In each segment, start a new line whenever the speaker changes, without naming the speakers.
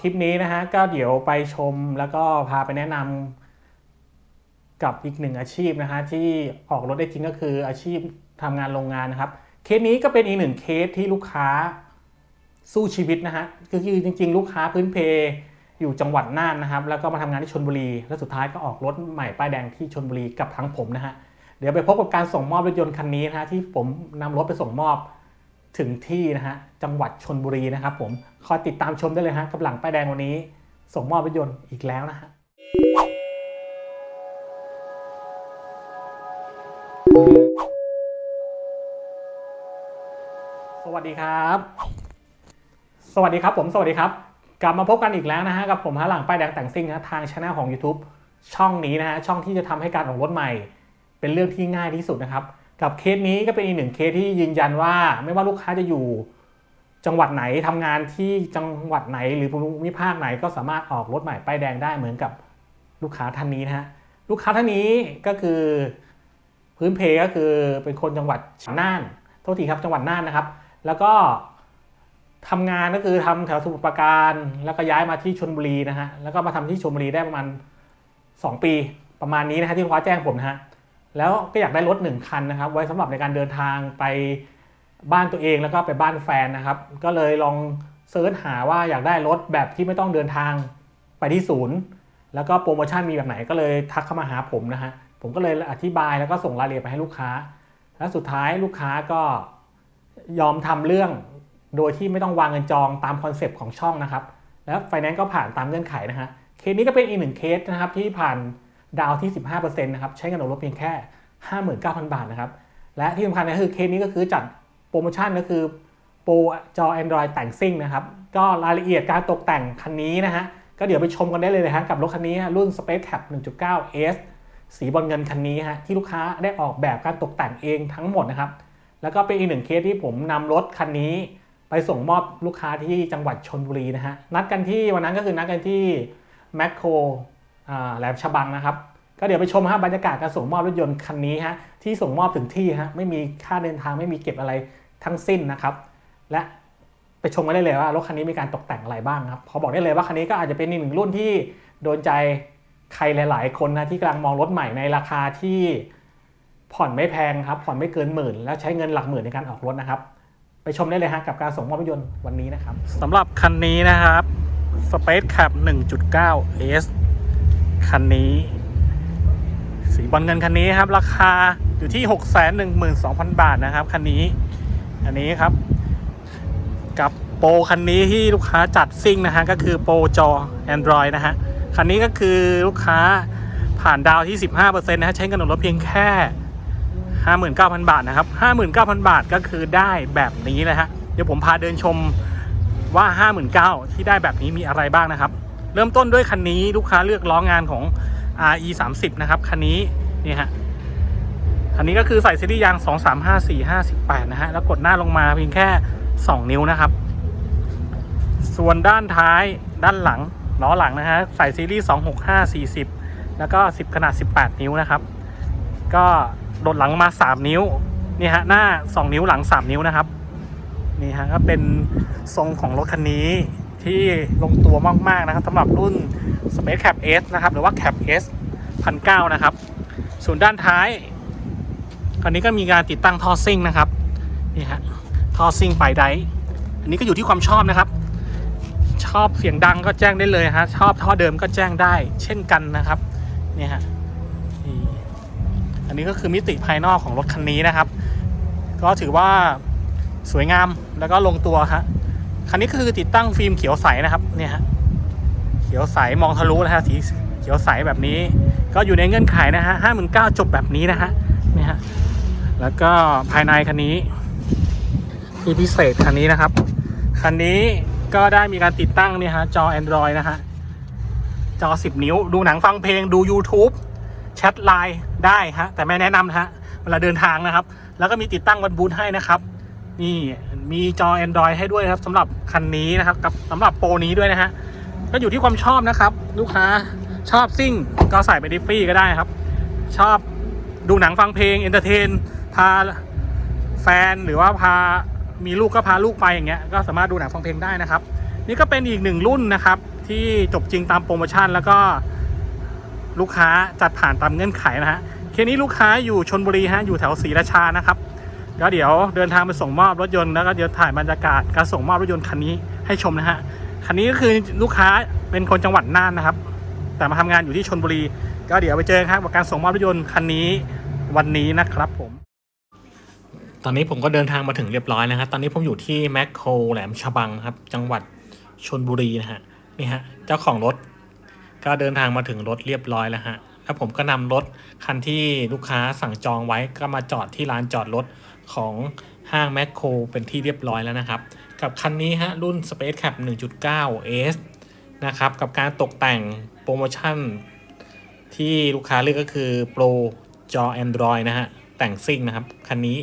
คลิปนี้นะฮะก็เดี๋ยวไปชมแล้วก็พาไปแนะนำกับอีกหนึ่งอาชีพนะฮะที่ออกรถได้จริงก็คืออาชีพทำงานโรงงานนะครับ เคสนี้ก็เป็นอีกหนึ่งเคสที่ลูกค้าสู้ชีวิตนะฮะก็คือจริง ๆ ลูกค้าพื้นเพอยู่จังหวัดน่านนะครับ แล้วก็มาทำงานที่ชนบุรี แล้วสุดท้ายก็ออกรถใหม่ป้ายแดงที่ชนบุรีกับทางผมนะฮะเดี๋ยวไปพบกับการส่งมอบรถยนต์คันนี้นะฮะที่ผมนำรถไปส่งมอบ ถึงที่นะฮะจังหวัดชนบุรีนะครับผมคอยติดตามชมได้เลยฮะกับหลังป้ายแดงวันนี้ ส่งมอบรถยนต์อีกแล้วนะฮะสวัสดีครับ สวัสดีครับผมสวัสดีครับ กลับมาพบกันอีกแล้วนะฮะกับผมฮะหลังป้ายแดงแต่งซิ่งนะทางช anel ของ YouTube ช่องนี้นะฮะช่องที่จะทำให้การออกรถใหม่ เป็นเรื่องที่ง่ายที่สุดนะครับ กับเคสนี้ก็เป็นอีกหนึ่งเคสที่ยืนยันว่า ไม่ว่าลูกค้าจะอยู่จังหวัดไหนทำงานที่จังหวัดไหนหรือภูมิภาคไหนก็สามารถออกรถใหม่ป้ายแดงได้เหมือนกับลูกค้าท่านนี้นะฮะลูกค้าท่านนี้ก็คือพื้นเพก็คือเป็นคนจังหวัดน่านโทษทีครับจังหวัดน่านนะครับ แล้วก็ทำงานก็คือทำแถวสมุทรปราการ แล้วก็ย้ายมาที่ชลบุรีนะฮะแล้วก็มาทำที่ชลบุรีได้ประมาณ 2 ปีประมาณนี้นะฮะที่ลูกค้าแจ้งผมนะฮะ แล้วก็อยากได้รถหนึ่งคันนะครับ ไว้สำหรับในการเดินทางไปบ้านตัวเองแล้วก็ไปบ้านแฟนนะครับ ก็เลยลองเซิร์ชหาว่าอยากได้รถแบบที่ไม่ต้องเดินทางไปที่ศูนย์ แล้วก็โปรโมชั่นมีแบบไหนก็เลยทักเข้ามาหาผมนะฮะผมก็เลยอธิบายแล้วก็ส่งรายละเอียดไปให้ลูกค้า และสุดท้ายลูกค้าก็ยอมทำเรื่อง โดยที่ไม่ต้องวางเงินจองตามคอนเซปต์ของช่องนะครับ แล้วไฟแนนซ์ก็ผ่านตามเงื่อนไขนะฮะเคสนี้ก็เป็นอีกหนึ่งเคสนะครับที่ผ่าน ดาวที่ 15%นะครับใช้เงินออกรถเพียงแค่ 59,000 บาทนะครับ และที่สำคัญก็คือเคสนี้ก็คือจัดโปรโมชั่นก็คือโปรจอ Android แต่งซิ่งนะครับ ก็รายละเอียดการตกแต่งคันนี้นะฮะ ก็เดี๋ยวไปชมกันได้เลยนะฮะกับรถคันนี้รุ่น Space Cap 1.9 S สีบอลเงินคันนี้ฮะที่ลูกค้าได้ออกแบบการตกแต่งเองทั้งหมดนะครับ แล้วก็เป็นอีกหนึ่งเคสที่ผมนำรถคันนี้ ไปส่งมอบลูกค้าที่จังหวัดชนบุรีนะฮะนัดกันที่วันนั้นก็คือนัดกันที่แมคโคร แหลมฉบังนะครับ ก็เดี๋ยวไปชมฮะบรรยากาศการส่งมอบรถยนต์คันนี้ฮะที่ส่งมอบถึงที่ฮะไม่มีค่าเดินทางไม่มีเก็บอะไรทั้งสิ้นนะครับ และไปชมกันได้เลยว่ารถคันนี้มีการตกแต่งอะไรบ้างครับขอบอกได้เลยว่าคันนี้ก็อาจจะเป็นอีกหนึ่งรุ่นที่โดนใจใครหลาย ๆ คนนะที่กำลังมองรถใหม่ในราคาที่ผ่อนไม่แพงครับผ่อนไม่เกินหมื่น แล้วใช้เงินหลักหมื่นในการออกรถนะครับ ไปชมได้เลยฮะกับการส่งมอบรถยนต์วันนี้นะครับสำหรับคันนี้นะครับ Space Cap 1.9 S คันนี้ สีบอลเงินคันนี้ครับ ราคาอยู่ที่ 612,000 บาทนะครับ คันนี้ อันนี้ครับ กับโปรคันนี้ที่ลูกค้าจัดซิ่งนะฮะก็คือโปรจอ Android นะฮะ คันนี้ก็คือลูกค้าผ่านดาวที่ 15%นะฮะใช้เงินออกรถเพียงแค่ 59,000 บาทนะครับ 59,000 บาทก็คือได้แบบนี้นะฮะ เดี๋ยวผมพาเดินชมว่า 59,000ที่ได้แบบนี้มีอะไรบ้างนะครับ เริ่มต้นด้วยคันนี้ลูกค้าเลือกล้องานของ RE 30นะครับคันนี้นี่ฮะคันนี้ก็คือใส่ซีรีส์ยาง 2 3 5 4 5 18 นะฮะแล้วกดหน้าลงมาเพียงแค่ 2 นิ้วนะครับ ส่วนด้านท้ายด้านหลังล้อหลังนะฮะใส่ซีรีส์265 40 แล้วก็ 10 ขนาด 18 นิ้วนะครับ ก็โดดหลังมา 3 นิ้วนี่ฮะหน้า 2 นิ้วหลัง 3 นิ้วนะครับนี่ฮะก็เป็นทรงของรถคันนี้ ที่ลงตัวมาก ๆ นะครับสำหรับรุ่น Space Cap S นะครับ หรือว่า Cap S 1009 นะครับ ส่วนด้านท้ายคันนี้ก็มีการติดตั้งท่อซิ่งนะครับ นี่ฮะท่อซิ่งปลายไดอันนี้ก็อยู่ที่ความชอบนะครับ ชอบเสียงดังก็แจ้งได้เลยฮะ ชอบท่อเดิมก็แจ้งได้ เช่นกันนะครับ นี่ฮะอันนี้ก็คือมิติภายนอกของรถคันนี้นะครับ ก็ถือว่าสวยงามแล้วก็ลงตัวฮะ คันนี้ก็คือติดตั้งฟิล์มเขียวใสนะครับเนี่ยฮะเขียวใสมองทะลุนะฮะสีเขียวใสแบบนี้ ก็อยู่ในเงื่อนไขนะฮะห้าหมื่นเก้าจบแบบนี้นะฮะเนี่ยฮะแล้วก็ภายในคันนี้ที่พิเศษคันนี้นะครับ คันนี้ก็ได้มีการติดตั้งเนี่ยฮะจอ Android นะฮะจอ 10 นิ้ว ดูหนังฟังเพลงดู YouTube แชทไลน์ได้ฮะแต่ไม่แนะนำนะฮะเวลาเดินทางนะครับ แล้วก็มีติดตั้งวันบูทให้นะครับ นี่มีจอ Android ให้ด้วยครับสำหรับคันนี้นะครับกับสำหรับโปรนี้ด้วยนะฮะก็อยู่ที่ความชอบนะครับ ลูกค้าชอบซิ่งก็ใส่ไปดิฟฟี่ก็ได้ครับ ชอบดูหนังฟังเพลงเอนเตอร์เทนพาแฟนหรือว่าพามีลูกก็พาลูกไปอย่างเงี้ยก็สามารถดูหนังฟังเพลงได้นะครับ นี่ก็เป็นอีกหนึ่งรุ่นนะครับ ที่จบจริงตามโปรโมชั่น แล้วก็ลูกค้าจัดผ่านตามเงื่อนไขนะฮะเคสนี้ลูกค้าอยู่ชนบุรีฮะอยู่แถวศรีราชานะครับ ก็เดี๋ยวเดินทางไปส่งมอบรถยนต์แล้วก็เดี๋ยวถ่ายบรรยากาศการส่งมอบรถยนต์คันนี้ให้ชมนะฮะคันนี้ก็คือลูกค้าเป็นคนจังหวัดน่านนะครับ แต่มาทำงานอยู่ที่ชนบุรี ก็เดี๋ยวไปเจอกันครับกับการส่งมอบรถยนต์คันนี้วันนี้นะครับผม ตอนนี้ผมก็เดินทางมาถึงเรียบร้อยนะครับตอนนี้ผมอยู่ที่แมคโครแหลมฉบังครับ จังหวัดชนบุรีนะฮะนี่ฮะเจ้าของรถก็เดินทางมาถึงรถเรียบร้อยแล้วฮะแล้วผมก็นำรถคันที่ลูกค้าสั่งจองไว้ก็มาจอดที่ลานจอดรถ ของห้างแมคโครเป็นที่เรียบร้อยแล้วนะครับ กับคันนี้ฮะรุ่น Space Cap 1.9 S นะครับ กับการตกแต่งโปรโมชั่น ที่ลูกค้าเลือกก็คือโปรจอ Android นะฮะ แต่งซิ่งนะครับ คันนี้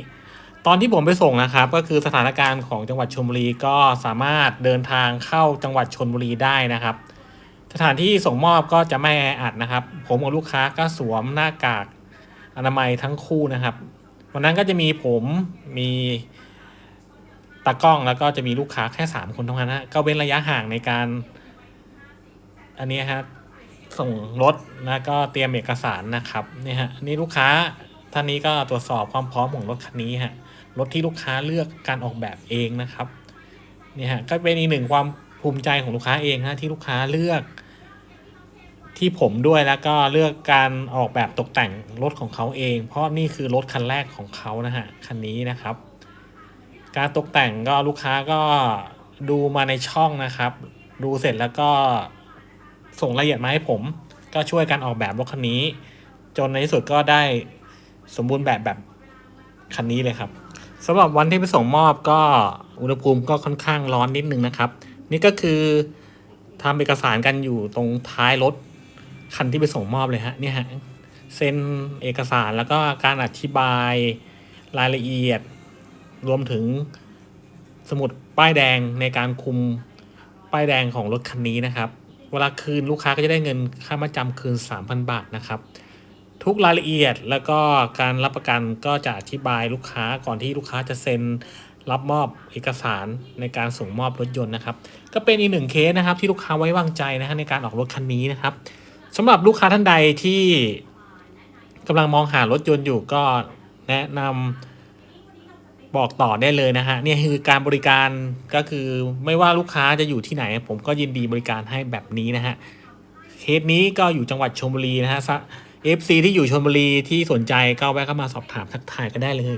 ตอนที่ผมไปส่งนะครับ ก็คือสถานการณ์ของจังหวัดชลบุรีก็สามารถเดินทางเข้าจังหวัดชลบุรีได้นะครับ สถานที่ส่งมอบก็จะไม่แออัดนะครับ ผมกับลูกค้าก็สวมหน้ากากอนามัยทั้งคู่นะครับ วันนั้นก็จะมีผมมีตากล้องแล้วก็จะมีลูกค้าแค่สามคนเท่านั้นนะก็เว้นระยะห่างในการ อันนี้ฮะส่งรถแล้วก็เตรียมเอกสารนะครับนี่ฮะนี่ลูกค้าท่านนี้ก็ตรวจสอบความพร้อมของรถคันนี้ฮะรถที่ลูกค้าเลือกการออกแบบเองนะครับนี่ฮะก็เป็นอีกหนึ่งความภูมิใจของลูกค้าเองฮะที่ลูกค้าเลือก ที่ผมด้วยแล้วก็เลือกการออกแบบตกแต่งรถของเขาเอง เพราะนี่คือรถคันแรกของเขานะฮะคันนี้นะครับ การตกแต่งก็ลูกค้าก็ดูมาในช่องนะครับ ดูเสร็จแล้วก็ส่งรายละเอียดมาให้ผม ก็ช่วยกันออกแบบรถคันนี้ จนในที่สุดก็ได้สมบูรณ์แบบแบบคันนี้เลยครับสำหรับวันที่ไปส่งมอบก็อุณหภูมิก็ค่อนข้างร้อนนิดนึงนะครับ นี่ก็คือทำเอกสารกันอยู่ตรงท้ายรถ คันที่ไปส่งมอบเลยฮะเนี่ยฮะเซ็นเอกสารแล้วก็การอธิบายรายละเอียด รวมถึงสมุดป้ายแดงในการคุมป้ายแดงของรถคันนี้นะครับ เวลาคืนลูกค้าก็จะได้เงินค่ามาจำคืน 3,000 บาทนะครับ ทุกรายละเอียดแล้วก็การรับประกันก็จะอธิบายลูกค้าก่อนที่ลูกค้าจะเซ็นรับมอบเอกสารในการส่งมอบรถยนต์นะครับ ก็เป็นอีกหนึ่งเคสนะครับที่ลูกค้าไว้วางใจนะฮะในการออกรถคันนี้นะครับ สำหรับลูกค้าท่านใดที่กำลังมองหารถยนต์อยู่ก็แนะนำบอกต่อได้เลยนะฮะเนี่ยคือการบริการก็คือไม่ว่าลูกค้าจะอยู่ที่ไหน ผมก็ยินดีบริการให้แบบนี้นะฮะเคสนี้ก็อยู่จังหวัดชลบุรีนะฮะเอฟซีที่อยู่ชลบุรีที่สนใจก็แวะเข้ามาสอบถามทักทายก็ได้เลย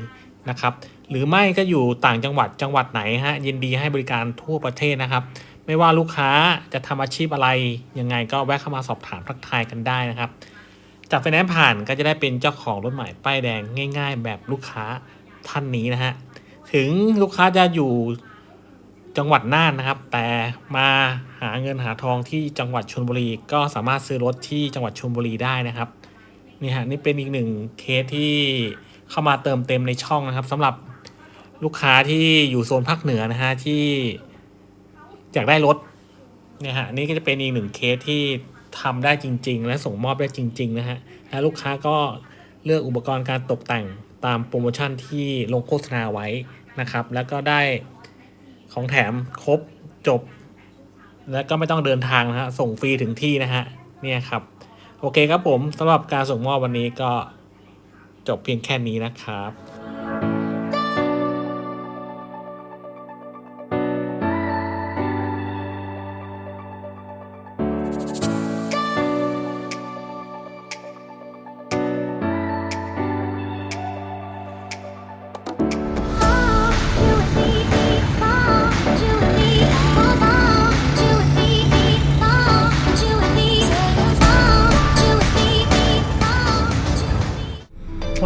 นะครับ หรือไม่ก็อยู่ต่างจังหวัดจังหวัดไหนฮะยินดีให้บริการทั่วประเทศนะครับ ไม่ว่าลูกค้าจะทำอาชีพอะไร ยังไงก็แวะเข้ามาสอบถามทักทายกันได้นะครับ จับไฟแนนซ์ผ่านก็จะได้เป็นเจ้าของรถใหม่ป้ายแดงง่าย ๆ แบบลูกค้าท่านนี้นะฮะถึงลูกค้าจะอยู่จังหวัดน่านนะครับ แต่มาหาเงินหาทองที่จังหวัดชลบุรี ก็สามารถซื้อรถที่จังหวัดชลบุรีได้นะครับนี่ฮะนี่เป็นอีกหนึ่งเคสที่เข้ามาเติมเต็มในช่องนะครับสำหรับลูกค้าที่อยู่โซนภาคเหนือนะฮะที่ อยากได้รถเนี่ยฮะนี่ก็จะเป็นอีกหนึ่งเคสที่ทำได้จริง ๆ และส่งมอบได้จริง ๆ นะฮะและลูกค้าก็เลือกอุปกรณ์การตกแต่งตามโปรโมชั่นที่ลงโฆษณาไว้นะครับ แล้วก็ได้ของแถมครบจบ แล้วก็ไม่ต้องเดินทางนะฮะส่งฟรีถึงที่นะฮะเนี่ยครับ โอเคครับผมสำหรับการส่งมอบวันนี้ก็จบเพียงแค่นี้นะครับ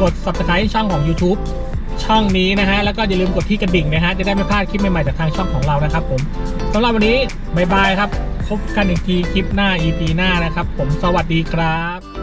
กด subscribe ช่องของ YouTube ช่องนี้นะฮะ แล้วก็อย่าลืมกดที่กระดิ่งนะฮะ จะได้ไม่พลาดคลิปใหม่ๆจากทางช่องของเรานะครับผมสำหรับวันนี้บายบายครับ พบกันอีกทีคลิปหน้า EP หน้านะครับ ผม สวัสดีครับ